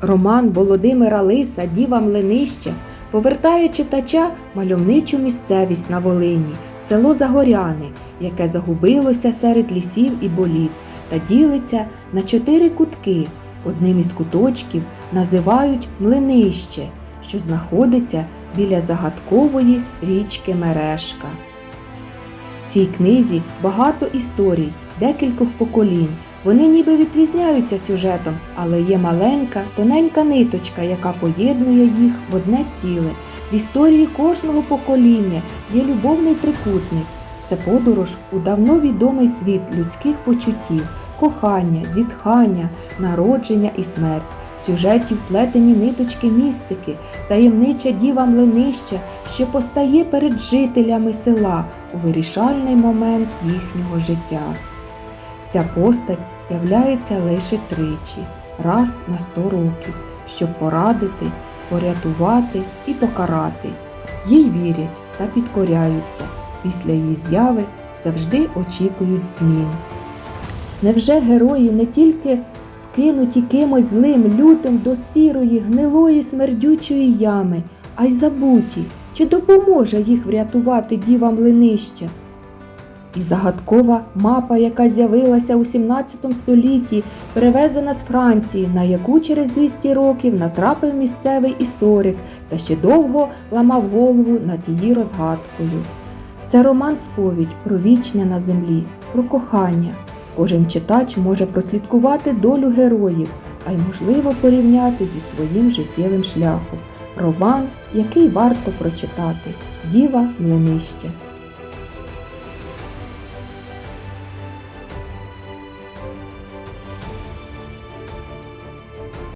Роман Володимира Лиса Діва Млинище повертає читача мальовничу місцевість на Волині, село Загоряни, яке загубилося серед лісів і боліт та ділиться на чотири кутки. Одним із куточків називають Млинище, що знаходиться біля загадкової річки Мережка. В цій книзі багато історій, декількох поколінь. Вони ніби відрізняються сюжетом, але є маленька, тоненька ниточка, яка поєднує їх в одне ціле. В історії кожного покоління є любовний трикутник. Це подорож у давно відомий світ людських почуттів, кохання, зітхання, народження і смерть. В сюжеті вплетені ниточки містики, таємнича діва млинища, що постає перед жителями села у вирішальний момент їхнього життя. Ця постать являється лише тричі, раз на сто років, щоб порадити, порятувати і покарати. Їй вірять та підкоряються. Після її зяви завжди очікують змін. Невже герої не тільки вкинуті кимось злим, лютим до сірої, гнилої, смердючої ями, а й забуті, чи допоможе їх врятувати діва млинища? І загадкова мапа, яка з'явилася у 17 столітті, привезена з Франції, на яку через 200 років натрапив місцевий історик та ще довго ламав голову над її розгадкою. Це роман сповідь про вічне на землі, про кохання. Кожен читач може прослідкувати долю героїв, а й можливо порівняти зі своїм життєвим шляхом. Роман, який варто прочитати Діва Млинище.